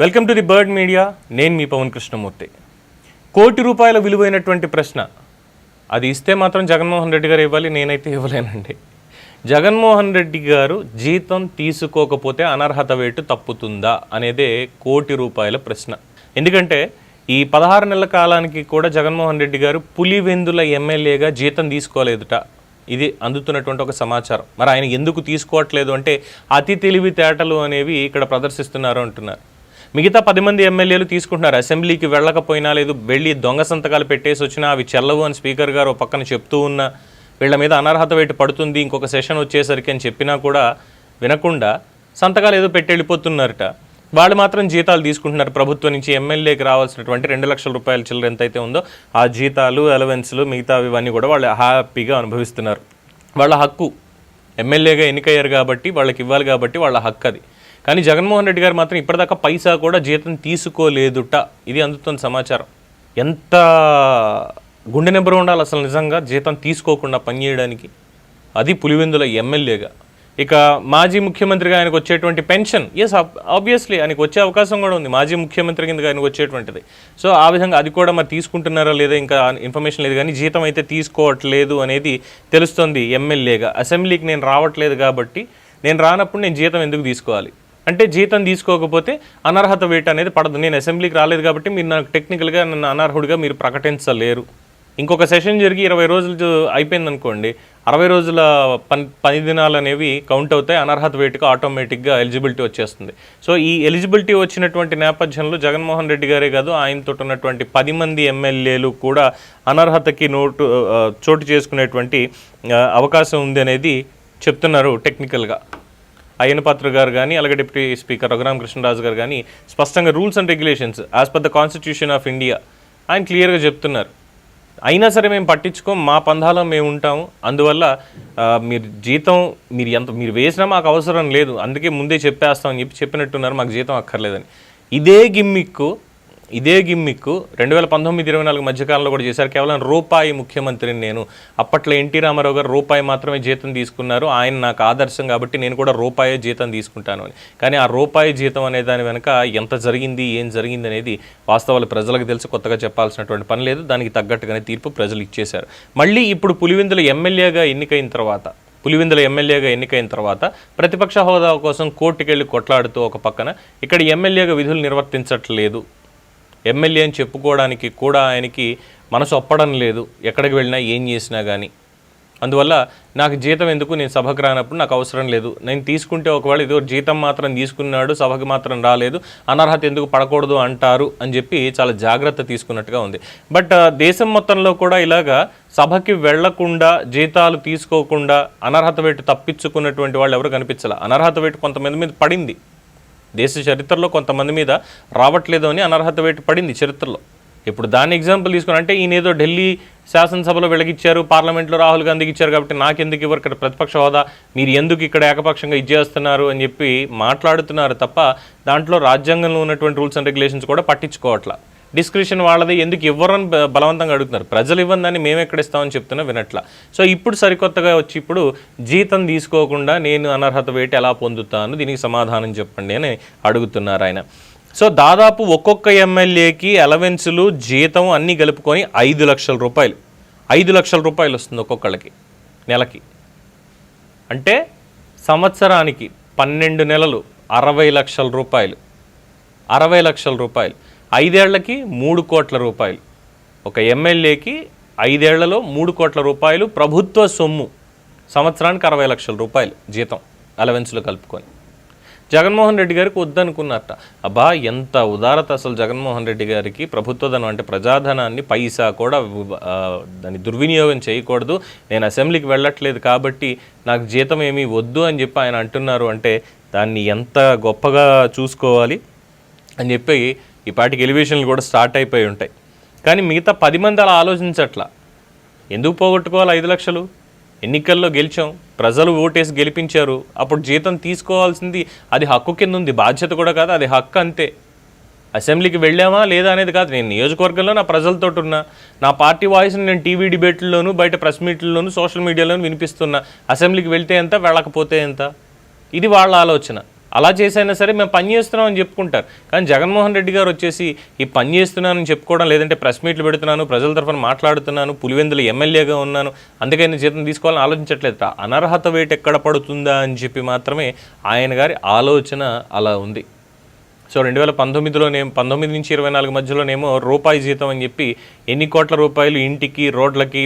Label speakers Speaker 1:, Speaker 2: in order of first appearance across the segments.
Speaker 1: Welcome to the bird media నేను మీ పవన్ కృష్ణమూర్తి. కోటి రూపాయల విలువైనటువంటి ప్రశ్న. అది ఇస్తే మాత్రం జగన్మోహన్ రెడ్డి గారు ఇవ్వాలి నేనైతే ఇవ్వలేనండి. జగన్మోహన్ రెడ్డి గారు జీతం తీసుకోకపోతే అనర్హత వేటు తప్పుతుందా అనేదే కోటి రూపాయల ప్రశ్న. ఎందుకంటే ఈ పదహారు నెలల కాలానికి కూడా జగన్మోహన్ రెడ్డి గారు పులివెందుల ఎమ్మెల్యేగా జీతం తీసుకోలేదుట. ఇది అందుతున్నటువంటి ఒక సమాచారం. మరి ఆయన ఎందుకు తీసుకోవట్లేదు అంటే అతి తెలివితేటలు అనేవి ఇక్కడ ప్రదర్శిస్తున్నారు అంటున్నారు. మిగతా పది మంది ఎమ్మెల్యేలు తీసుకుంటున్నారు. అసెంబ్లీకి వెళ్ళకపోయినా లేదు వెళ్ళి దొంగ సంతకాలు పెట్టేసి వచ్చినా అవి చెల్లవు అని స్పీకర్ గారు పక్కన చెప్తూ ఉన్నా వీళ్ళ మీద అనర్హత వేటు పడుతుంది ఇంకొక సెషన్ వచ్చేసరికి అని చెప్పినా కూడా వినకుండా సంతకాలు ఏదో పెట్టి వెళ్ళిపోతున్నారట. వాళ్ళు మాత్రం జీతాలు తీసుకుంటున్నారు. ప్రభుత్వం నుంచి ఎమ్మెల్యేకి రావాల్సినటువంటి రెండు లక్షల రూపాయల చిల్లర ఎంతైతే ఉందో ఆ జీతాలు అలవెన్స్లు మిగతా ఇవన్నీ కూడా వాళ్ళు హ్యాపీగా అనుభవిస్తున్నారు. వాళ్ళ హక్కు ఎమ్మెల్యేగా ఎన్నికయ్యారు కాబట్టి వాళ్ళకి ఇవ్వాలి కాబట్టి వాళ్ళ హక్కు అది. కానీ జగన్మోహన్ రెడ్డి గారు మాత్రం ఇప్పటిదాకా పైసా కూడా జీతం తీసుకోలేదుట. ఇది అందుతున్న సమాచారం. ఎంత గుండె నెంబర్ ఉండాలి అసలు నిజంగా జీతం తీసుకోకుండా పనిచేయడానికి? అది పులివెందుల ఎమ్మెల్యేగా. ఇక మాజీ ముఖ్యమంత్రిగా ఆయనకు వచ్చేటువంటి పెన్షన్. ఎస్ ఆబ్వియస్లీ ఆయనకు వచ్చే అవకాశం కూడా ఉంది. మాజీ ముఖ్యమంత్రి కింద ఆయనకు వచ్చేటువంటిది. సో ఆ విధంగా అది కూడా మరి తీసుకుంటున్నారా లేదా ఇంకా ఇన్ఫర్మేషన్ లేదు. కానీ జీతం అయితే తీసుకోవట్లేదు అనేది తెలుస్తుంది ఎమ్మెల్యేగా. అసెంబ్లీకి నేను రావట్లేదు కాబట్టి నేను రానప్పుడు నేను జీతం ఎందుకు తీసుకోవాలి? అంటే జీతం తీసుకోకపోతే అనర్హత వేట అనేది పడదు. నేను అసెంబ్లీకి రాలేదు కాబట్టి మీరు నాకు టెక్నికల్గా నన్ను అనర్హుడిగా మీరు ప్రకటించలేరు. ఇంకొక సెషన్ జరిగి ఇరవై రోజులు అయిపోయింది అనుకోండి అరవై రోజుల పని పని దినాలు అనేవి కౌంట్ అవుతాయి. అనర్హత వేటుకు ఆటోమేటిక్గా ఎలిజిబిలిటీ వచ్చేస్తుంది. సో ఈ ఎలిజిబిలిటీ వచ్చినటువంటి నేపథ్యంలో జగన్మోహన్ రెడ్డి గారే కాదు ఆయనతో ఉన్నటువంటి పది మంది ఎమ్మెల్యేలు కూడా అనర్హతకి నోటు చోటు చేసుకునేటువంటి అవకాశం ఉంది అనేది చెప్తున్నారు టెక్నికల్గా. అయ్యన పాత్ర గారు కానీ అలాగే డిప్యూటీ స్పీకర్ రఘురామ కృష్ణరాజు గారు కానీ స్పష్టంగా rules and regulations as per the constitution of India ఆయన క్లియర్గా చెప్తున్నారు. అయినా సరే మేము పట్టించుకోం మా పంధాలో మేము ఉంటాము. అందువల్ల మీరు జీతం మీరు ఎంత మీరు వేసినా మాకు అవసరం లేదు. అందుకే ముందే చెప్పేస్తామని చెప్పి చెప్పినట్టున్నారు మాకు జీతం అక్కర్లేదని. ఇదే గిమ్మిక్కు ఇదే గిమ్మిక్కు రెండు వేల పంతొమ్మిది ఇరవై నాలుగు మధ్యకాలంలో కూడా చేశారు. కేవలం రూపాయి ముఖ్యమంత్రిని నేను. అప్పట్లో ఎన్టీ రామారావు గారు రూపాయి మాత్రమే జీతం తీసుకున్నారు. ఆయన నాకు ఆదర్శం కాబట్టి నేను కూడా రూపాయే జీతం తీసుకుంటాను అని. కానీ ఆ రూపాయి జీతం అనే దాని వెనక ఎంత జరిగింది ఏం జరిగింది అనేది వాస్తవాలు ప్రజలకు తెలిసి కొత్తగా చెప్పాల్సినటువంటి పని లేదు. దానికి తగ్గట్టుగానే తీర్పు ప్రజలు ఇచ్చేశారు. మళ్ళీ ఇప్పుడు పులివెందుల ఎమ్మెల్యేగా ఎన్నికైన తర్వాత పులివెందుల ఎమ్మెల్యేగా ఎన్నికైన తర్వాత ప్రతిపక్ష హోదా కోసం కోర్టుకెళ్ళి కొట్లాడుతూ ఒక పక్కన ఇక్కడ ఎమ్మెల్యేగా విధులు నిర్వర్తించట్లేదు. ఎమ్మెల్యే అని చెప్పుకోవడానికి కూడా ఆయనకి మనసు ఒప్పడం లేదు. ఎక్కడికి వెళ్ళినా ఏం చేసినా కానీ అందువల్ల నాకు జీతం ఎందుకు? నేను సభకు రానప్పుడు నాకు అవసరం లేదు. నేను తీసుకుంటే ఒకవేళ ఏదో జీతం మాత్రం తీసుకున్నాడు సభకు మాత్రం రాలేదు అనర్హత ఎందుకు పడకూడదు అంటారు అని చెప్పి చాలా జాగ్రత్త తీసుకున్నట్టుగా ఉంది. బట్ దేశం మొత్తంలో కూడా ఇలాగా సభకి వెళ్ళకుండా జీతాలు తీసుకోకుండా అనర్హత పెట్టి తప్పించుకున్నటువంటి వాళ్ళు ఎవరు కనిపించాల? అనర్హత వేటు కొంతమంది మీద పడింది. దేశ చరిత్రలో కొంతమంది మీద రావట్లేదు అని అనర్హత వేటు పడింది చరిత్రలో. ఇప్పుడు దాన్ని ఎగ్జాంపుల్ తీసుకుని అంటే ఈయన ఏదో ఢిల్లీ శాసనసభలో వెలగిచ్చారు పార్లమెంట్లో రాహుల్ గాంధీకి ఇచ్చారు కాబట్టి నాకెందుకు ఇవ్వరు ఇక్కడ ప్రతిపక్ష హోదా మీరు ఎందుకు ఇక్కడ ఏకపక్షంగా ఇచ్చేస్తున్నారు అని చెప్పి మాట్లాడుతున్నారు తప్ప దాంట్లో రాజ్యాంగంలో ఉన్నటువంటి రూల్స్ అండ్ రెగ్యులేషన్స్ కూడా పట్టించుకోవట్లా. డిస్క్రిప్షన్ వాళ్ళది ఎందుకు ఇవ్వరని బలవంతంగా అడుగుతున్నారు. ప్రజలు ఇవ్వందని మేము ఎక్కడ ఇస్తామని చెప్తున్నా వినట్లా. సో ఇప్పుడు సరికొత్తగా వచ్చి ఇప్పుడు జీతం తీసుకోకుండా నేను అనర్హత వేటి ఎలా పొందుతాను దీనికి సమాధానం చెప్పండి అని అడుగుతున్నారు ఆయన. సో దాదాపు ఒక్కొక్క ఎమ్మెల్యేకి అలవెన్సులు జీతం అన్నీ కలుపుకొని ఐదు లక్షల రూపాయలు. ఐదు లక్షల రూపాయలు వస్తుంది ఒక్కొక్కళ్ళకి నెలకి. అంటే సంవత్సరానికి పన్నెండు నెలలు అరవై లక్షల రూపాయలు. అరవై లక్షల రూపాయలు. ఐదేళ్ళకి మూడు కోట్ల రూపాయలు. ఒక ఎమ్మెల్యేకి ఐదేళ్ళలో మూడు కోట్ల రూపాయలు ప్రభుత్వ సొమ్ము. సంవత్సరానికి అరవై లక్షల రూపాయలు జీతం అలవెన్స్లో కలుపుకొని. జగన్మోహన్ రెడ్డి గారికి వద్దనుకున్నారట అబ్బా ఎంత ఉదారత అసలు జగన్మోహన్ రెడ్డి గారికి. ప్రభుత్వధనం అంటే ప్రజాధనాన్ని పైసా కూడా దాన్ని దుర్వినియోగం చేయకూడదు. నేను అసెంబ్లీకి వెళ్ళట్లేదు కాబట్టి నాకు జీతం ఏమీ వద్దు అని చెప్పి ఆయన అంటున్నారు అంటే దాన్ని ఎంత గొప్పగా చూసుకోవాలి అని చెప్పి ఈ పాటికి ఎలివేషన్లు కూడా స్టార్ట్ అయిపోయి ఉంటాయి. కానీ మిగతా పది మంది అలా ఆలోచించట్లా. ఎందుకు పోగొట్టుకోవాలి ఐదు లక్షలు? ఎన్నికల్లో గెలిచాం ప్రజలు ఓటేసి గెలిపించారు అప్పుడు జీతం తీసుకోవాల్సింది అది హక్కు కింద ఉంది బాధ్యత కూడా కాదు అది హక్కు అంతే. అసెంబ్లీకి వెళ్ళామా లేదా అనేది కాదు నేను నియోజకవర్గంలో నా ప్రజలతో ఉన్నా నా పార్టీ వాయిస్ని నేను టీవీ డిబేట్లలోనూ బయట ప్రెస్ మీట్లలోనూ సోషల్ మీడియాలోనూ వినిపిస్తున్నా. అసెంబ్లీకి వెళ్తే ఎంత వెళ్ళకపోతే ఎంత? ఇది వాళ్ళ ఆలోచన. అలా చేసైనా సరే మేము పని చేస్తున్నాం అని చెప్పుకుంటారు. కానీ జగన్మోహన్ రెడ్డి గారు వచ్చేసి ఈ పని చేస్తున్నానని చెప్పుకోవడం లేదంటే ప్రెస్ మీట్లు పెడుతున్నాను ప్రజల తరఫున మాట్లాడుతున్నాను పులివెందులు ఎమ్మెల్యేగా ఉన్నాను అందుకే నేను జీతం తీసుకోవాలని ఆలోచించట్లేదు. అనర్హత వేటు ఎక్కడ పడుతుందా అని చెప్పి మాత్రమే ఆయన గారి ఆలోచన అలా ఉంది. సో రెండు వేల పంతొమ్మిదిలోనేమో పంతొమ్మిది నుంచి ఇరవై నాలుగు మధ్యలోనేమో రూపాయి జీతం అని చెప్పి ఎన్ని కోట్ల రూపాయలు ఇంటికి రోడ్లకి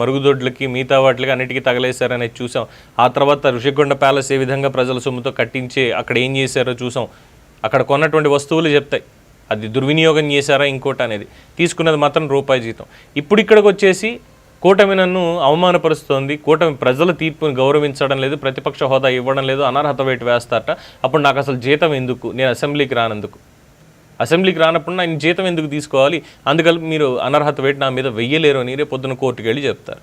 Speaker 1: మరుగుదొడ్లకి మిగతా వాటికి అన్నిటికీ తగలేశారనేది చూసాం. ఆ తర్వాత ఋషికొండ ప్యాలెస్ ఏ విధంగా ప్రజల సొమ్ముతో కట్టించి అక్కడ ఏం చేశారో చూసాం. అక్కడ కొన్నటువంటి వస్తువులు చెప్తాయి. అది దుర్వినియోగం చేశారా ఇంకోటి అనేది తీసుకున్నది మాత్రం రూపాయి జీతం. ఇప్పుడు ఇక్కడికి వచ్చేసి కూటమి నన్ను అవమానపరుస్తోంది. కూటమి ప్రజల తీర్పును గౌరవించడం లేదు ప్రతిపక్ష హోదా ఇవ్వడం లేదు అనర్హత వేటు వేస్తారట. అప్పుడు నాకు అసలు జీతం ఎందుకు? నేను అసెంబ్లీకి రానందుకు. అసెంబ్లీకి రానప్పుడు నేను జీతం ఎందుకు తీసుకోవాలి? అందుకని మీరు అనర్హత వేటు నా మీద వెయ్యలేరు అని రేపు పొద్దున కోర్టుకి వెళ్ళి చెప్తారు.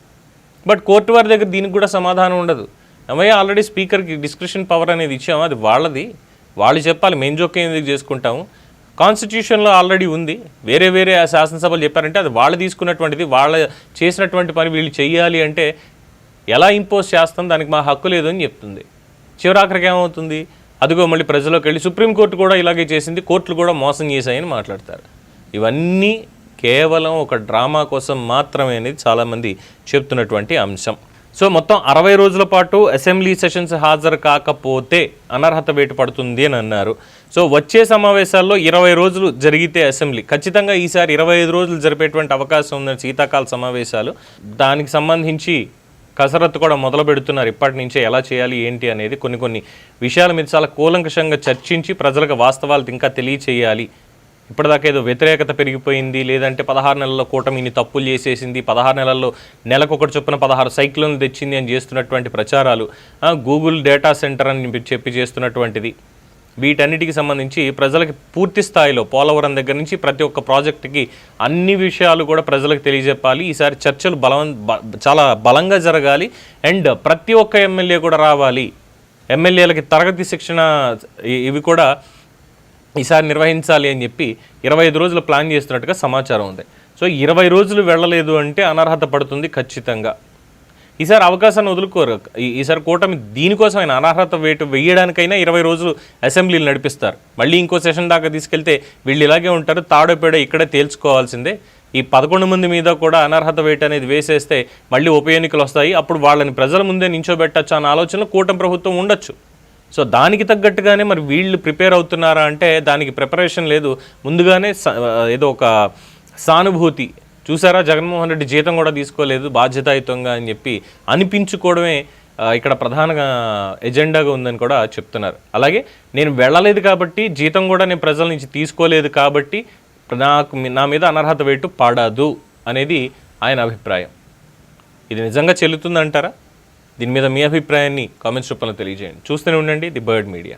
Speaker 1: బట్ కోర్టు వారి దగ్గర దీనికి కూడా సమాధానం ఉండదు. ఏమయ్య ఆల్రెడీ స్పీకర్కి డిస్క్రిప్షన్ పవర్ అనేది ఇచ్చాము? అది వాళ్ళది. వాళ్ళు చెప్పాలి మేము జోక్యం ఎందుకు చేసుకుంటాము? కాన్స్టిట్యూషన్లో ఆల్రెడీ ఉంది. వేరే వేరే ఆ శాసనసభలు చెప్పారంటే అది వాళ్ళు తీసుకున్నటువంటిది వాళ్ళ చేసినటువంటి పని వీళ్ళు చేయాలి అంటే ఎలా ఇంపోజ్ చేస్తాం? దానికి మా హక్కు లేదు అని చెప్తుంది. చివరాఖరికి ఏమవుతుంది? అదిగో మళ్ళీ ప్రజలోకి వెళ్ళి సుప్రీంకోర్టు కూడా ఇలాగే చేసింది. కోర్టులు కూడా మోసం చేశాయని మాట్లాడతారు. ఇవన్నీ కేవలం ఒక డ్రామా కోసం మాత్రమే అనేది చాలామంది చెప్తున్నటువంటి అంశం. సో మొత్తం అరవై రోజుల పాటు అసెంబ్లీ సెషన్స్ హాజరు కాకపోతే అనర్హత వేటు పడుతుంది అని అన్నారు. సో వచ్చే సమావేశాల్లో ఇరవై రోజులు జరిగితే అసెంబ్లీ. ఖచ్చితంగా ఈసారి ఇరవై ఐదు రోజులు జరిపేటువంటి అవకాశం ఉందని శీతాకాల సమావేశాలు. దానికి సంబంధించి కసరత్తు కూడా మొదలు పెడుతున్నారు. ఇప్పటి నుంచే ఎలా చేయాలి ఏంటి అనేది కొన్ని కొన్ని విషయాల మీద చాలా కూలంకషంగా చర్చించి ప్రజలకు వాస్తవాలు ఇంకా తెలియచేయాలి. ఇప్పటిదాకా ఏదో వ్యతిరేకత పెరిగిపోయింది లేదంటే పదహారు నెలల్లో కూటమిని తప్పులు చేసేసింది పదహారు నెలల్లో నెలకొకటి చొప్పున పదహారు సైక్లోన్లు తెచ్చింది అని చేస్తున్నటువంటి ప్రచారాలు. గూగుల్ డేటా సెంటర్ అని చెప్పి చేస్తున్నటువంటిది. వీటన్నిటికి సంబంధించి ప్రజలకి పూర్తి స్థాయిలో పోలవరం దగ్గర నుంచి ప్రతి ఒక్క ప్రాజెక్టుకి అన్ని విషయాలు కూడా ప్రజలకు తెలియజెప్పాలి. ఈసారి చర్చలు బలం బ- చాలా బలంగా జరగాలి. అండ్ ప్రతి ఒక్క ఎమ్మెల్యే కూడా రావాలి. ఎమ్మెల్యేలకి తరగతి శిక్షణ ఇవి కూడా ఈసారి నిర్వహించాలి అని చెప్పి ఇరవై ఐదు రోజులు ప్లాన్ చేస్తున్నట్టుగా సమాచారం ఉంది. సో ఇరవై రోజులు వెళ్ళలేదు అంటే అనర్హత పడుతుంది ఖచ్చితంగా. ఈసారి అవకాశాన్ని వదులుకోరు. ఈ- ఈసారి కూటమి దీనికోసం ఆయన అనర్హత వేటు వేయడానికైనా ఇరవై రోజులు అసెంబ్లీలు నడిపిస్తారు. మళ్ళీ ఇంకో సెషన్ దాకా తీసుకెళ్తే వీళ్ళు ఇలాగే ఉంటారు తాడోపేడ ఇక్కడే తేల్చుకోవాల్సిందే. ఈ పదకొండు మంది మీద కూడా అనర్హత వేటు అనేది వేసేస్తే మళ్ళీ ఉప ఎన్నికలు వస్తాయి. అప్పుడు వాళ్ళని ప్రజల ముందే నించోబెట్టచ్చు అన్న ఆలోచనలో కూటమి ప్రభుత్వం ఉండొచ్చు. సో దానికి తగ్గట్టుగానే మరి వీళ్ళు ప్రిపేర్ అవుతున్నారా అంటే దానికి ప్రిపరేషన్ లేదు. ముందుగానే స- ఏదో ఒక సానుభూతి చూసారా జగన్మోహన్ రెడ్డి జీతం కూడా తీసుకోలేదు బాధ్యతాయుతంగా అని చెప్పి అనిపించుకోవడమే ఇక్కడ ప్రధాన ఎజెండాగా ఉందని కూడా చెప్తున్నారు. అలాగే నేను వెళ్ళలేదు కాబట్టి జీతం కూడా నేను ప్రజల నుంచి తీసుకోలేదు కాబట్టి నాకు నా మీద అనర్హత వేటు పాడదు అనేది ఆయన అభిప్రాయం. ఇది నిజంగా చెల్లుతుందంటారా? దీని మీద మీ అభిప్రాయాన్ని కామెంట్స్ రూపంలో తెలియజేయండి. చూస్తూనే ఉండండి ది బర్డ్ మీడియా.